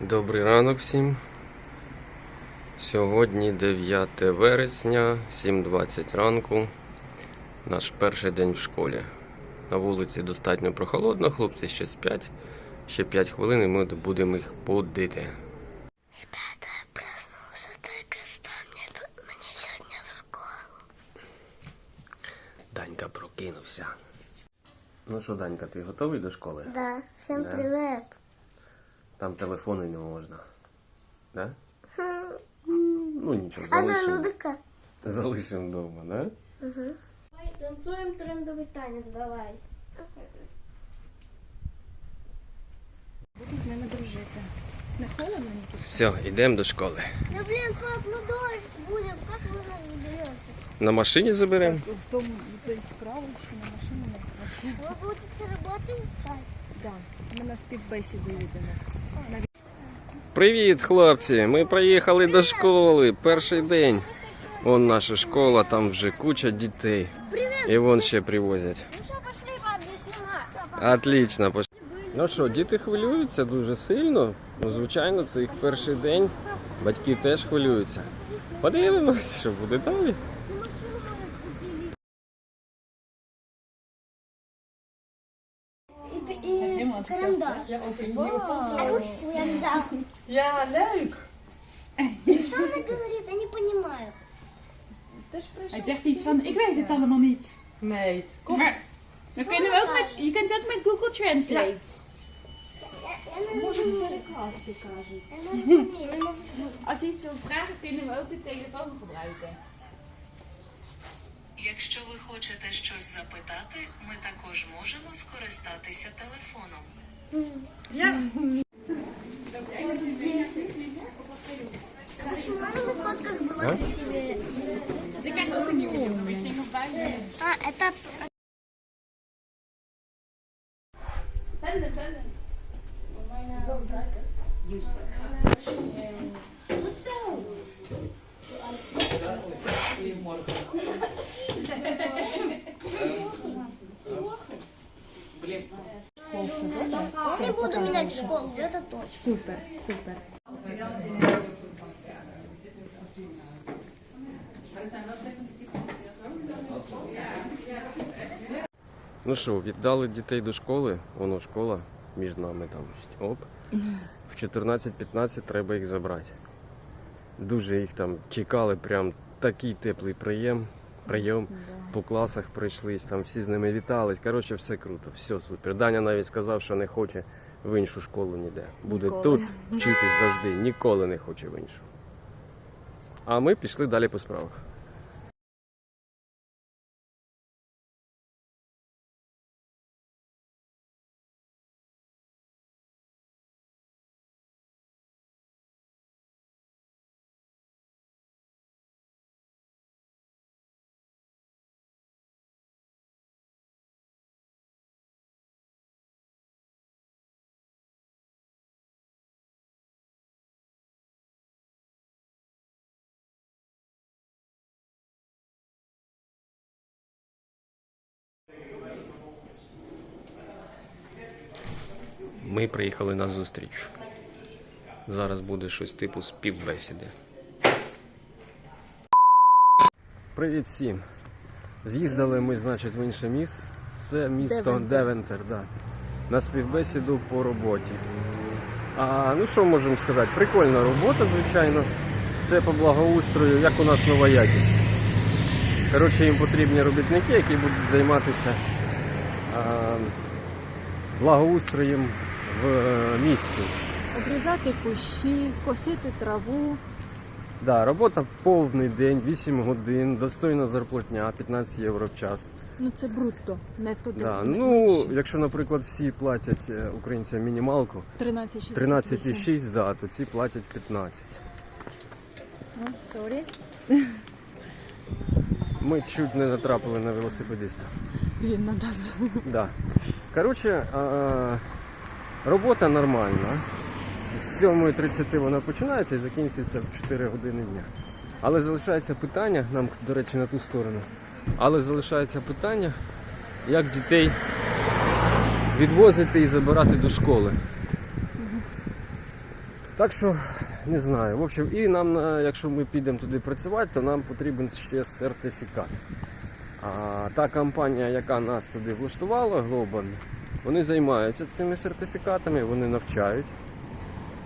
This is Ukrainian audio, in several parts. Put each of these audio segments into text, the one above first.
Добрий ранок всім. Сьогодні 9 вересня, 7.20 ранку. Наш перший день в школі. На вулиці достатньо прохолодно, хлопці ще сплять. Ще 5 хвилин і ми будемо їх будити. Ребята, я что. Мне, тут, мне сегодня в школу. Данька прокинувся. Ну що, Данька, ти готовий до школи? Да, всем Да. привет. Там телефони не можна. Да? Ну нічого, А за залишимо. Людика? Залишимо вдома, да? Танцуємо трендовий танець, давай. Буду з ними дружити. Не холодно ніки? Все, йдемо до школи. Да блин, пап, ну дождь будет. Как вы нас заберете? На машині заберемо. В тому той справи, що на машину не краще. Вы будете работу искать? Да. Ми на співбесіду їдемо. Привіт, хлопці! Ми приїхали до школи. Перший день. Вон наша школа, там вже куча дітей. І вон ще привозять. Пошли. Отлично. пош- Ну що, діти хвилюються дуже сильно. Ну, звичайно, це їх перший день. Батьки теж хвилюються. Подивимось, що буде далі. Карандаш. А ручку я взял. Ja, leuk! Что она говорит? Я не понимаю. Hij zegt iets van, ik weet het allemaal niet. Nee. Maar dan kunnen we ook met, je kunt ook met Google Translate. Перекласти, кажуть. Als je iets wilt vragen, kunnen we ook de telefoon gebruiken. Якщо ви хочете щось запитати, ми також можемо скористатися телефоном. 嗯。呀 школу, это точно. Супер, супер. Ну що, віддали дітей до школи, воно школа між нами там. Оп. В 14-15 треба їх забрати. Дуже їх там чекали, прям такий теплий прийом. Прийом по класах пройшлись, там всі з ними вітались. Коротше, все круто, все супер. Даня навіть сказав, що не хоче в іншу школу ніде. Буде Ніколи. тут вчитись завжди, ніколи не хоче в іншу. А ми пішли далі по справах. Ми приїхали на зустріч. Зараз буде щось типу співбесіди. Привіт всім. З'їздили ми, значить, в інше місце. Це місто Девентер. Девентер, да. на співбесіду по роботі. А ну що можемо сказати? Прикольна робота, звичайно. Це по благоустрою, як у нас нова якість. Коротше, їм потрібні робітники, які будуть займатися а, благоустроєм в е, місті. Обрізати кущі, косити траву. Да, робота повний день, 8 годин, достойна зарплатня, 15 євро в час. Ну це брутто, не туди. Да, ну, якщо, наприклад, всі платять е, українцям мінімалку 13,68. 13,6, да, то ці платять 15. Ну, Сорі. Ми чуть не натрапили на велосипедиста. Він надав. Да. Коротше, а, робота нормальна. З 7.30 вона починається і закінчується в 4 години дня. Але залишається питання, нам, до речі, на ту сторону. Але залишається питання, як дітей відвозити і забирати до школи. Так що не знаю. В общем, і нам, якщо ми підемо туди працювати, то нам потрібен ще сертифікат. А та компанія, яка нас туди влаштувала, Global, вони займаються цими сертифікатами, вони навчають.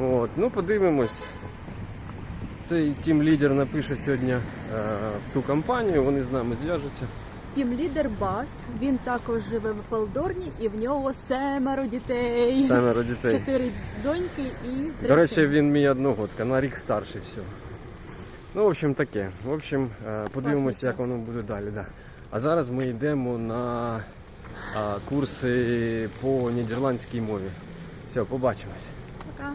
От, ну подивимось. Цей тім лідер напише сьогодні е, в ту компанію, вони з нами зв'яжуться. Тім лідер Бас. Він також живе в Полдорні і в нього семеро дітей. Семеро дітей. Чотири доньки і три До речі, сини. він мій одногодка, на рік старший всього. Ну, в общем, таке. В общем, е, подивимося, як воно буде далі. Да. А зараз ми йдемо на курси по нідерландській мові. Все, побачимось. Пока.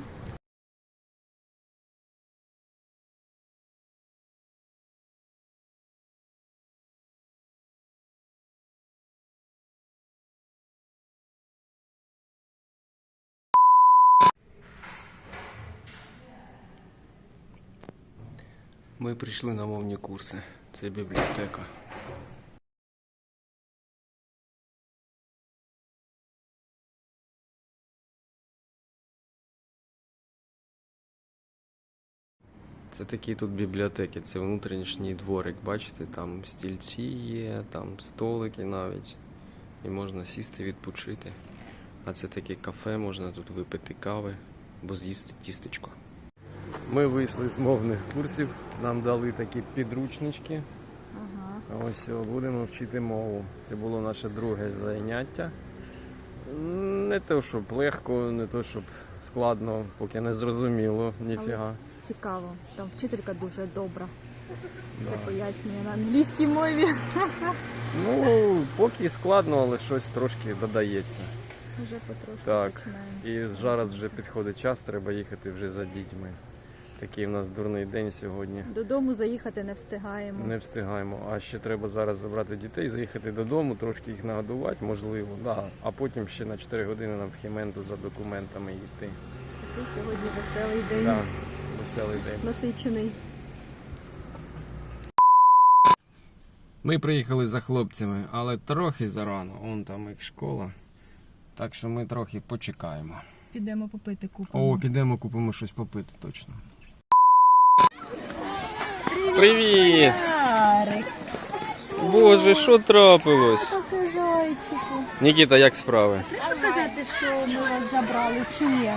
Ми прийшли на мовні курси. Це бібліотека. Це такі тут бібліотеки, це внутрішній дворик, бачите, там стільці є, там столики навіть. І можна сісти відпочити. А це таке кафе, можна тут випити кави або з'їсти тістечко. Ми вийшли з мовних курсів, нам дали такі підручнички. Ага. Ось будемо вчити мову. Це було наше друге заняття. Не то, щоб легко, не то, щоб складно, поки не зрозуміло, ніфіга. Цікаво. Там вчителька дуже добра. Все Да. пояснює на англійській мові. Ну, поки складно, але щось трошки додається. Вже потрошки. Так. починаємо. І зараз вже підходить час, треба їхати вже за дітьми. Такий у нас дурний день сьогодні. Додому заїхати не встигаємо. Не встигаємо. А ще треба зараз забрати дітей, заїхати додому, трошки їх нагодувати, можливо, да. а потім ще на 4 години на Вхіменту за документами йти. Такий сьогодні веселий день. Да, веселий день. Насичений. Ми приїхали за хлопцями, але трохи зарано. Он там їх школа. Так що ми трохи почекаємо. Підемо попити купимо. О, підемо купимо щось попити точно. Привіт! Ярик, Боже, що трапилось? трохи зайчику. Нікіта, як справи? Треба казати, що ми вас забрали чи ні?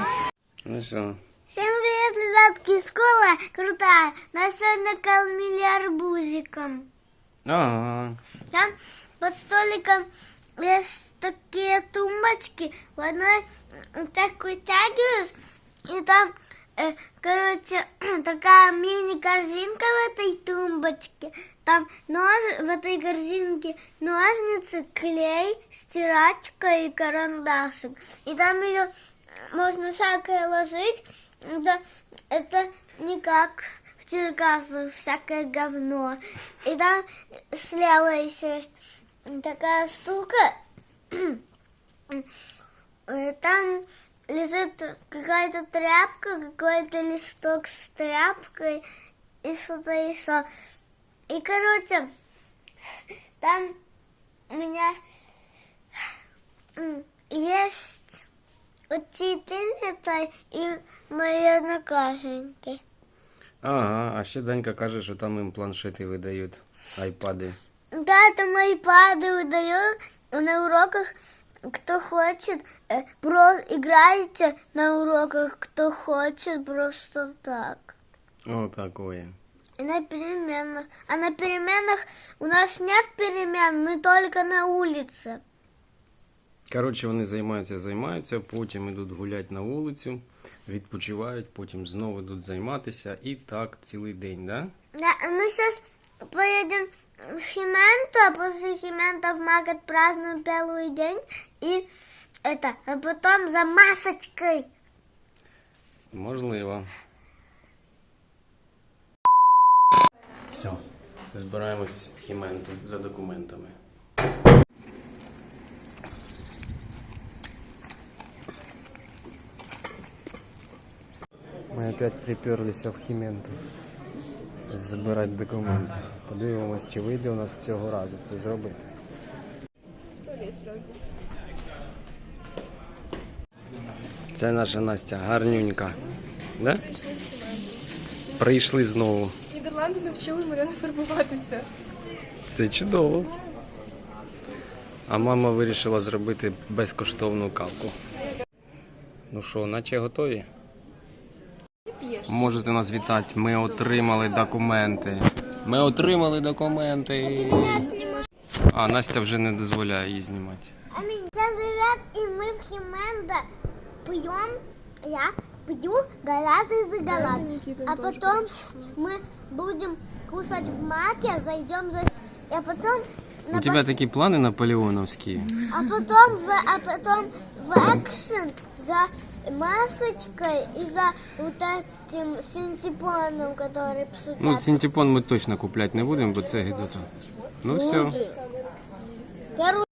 Ну що? Всем привет, ребятки! Школа крутая. Нас сегодня кормили арбузиком. Ага. Там под столиком есть такие тумбочки. В одной м, так вытягиваешь, и там, э, короче, такая мини-корзинка в этой тумбочке. Там нож, в этой корзинке ножницы, клей, стирачка и карандашик. И там ее можно всякое ложить. Это, это не как в Черкасах всякое говно. И там слева еще есть такая штука. Э, Там лежит какая-то тряпка, какой-то листок с тряпкой и что-то еще. И, короче, там у меня есть учительница и мои одноклассники. Ага, а ще Данька каже, що там їм планшети видають, айпади. Да, там айпады выдают на уроках, кто хочет, э, про играйте на уроках, кто хочет, просто так. О, такое. И на переменах. А на переменах у нас нет перемен, мы только на улице. Коротше, вони займаються, займаються, потім йдуть гуляти на вулицю, відпочивають, потім знову йдуть займатися і так цілий день, да? Да, а мы сейчас поедем в Хименто, после Химента в Магат празднуем первый день. И это, а потом за масочкой. Можливо. Все, збираємось в Хіменту за документами. Ми опять приперлися в Хіменту збирати документи. Подивимось, чи вийде у нас цього разу це зробити. Це наша Настя, гарнюнька. Да? Прийшли знову. Нідерланди навчили мене не фарбуватися. Це чудово. А мама вирішила зробити безкоштовну кавку. Ну що, наче готові? Можете нас вітати. Ми отримали документи. Ми отримали документи. А, Настя вже не дозволяє її знімати. Аминь. Всем привет, и мы в Хименда пьем, я пью галаты за галат. А потом мы будем кушать в маке, зайдем за... с- А потом... на У тебе пос- такі плани наполеоновські. А потом в, а потом в экшен за масочкой и за вот этим синтепоном, который псует. Ну, синтепон ми точно купляти не будемо, бо це гидота. Ну все. Короче,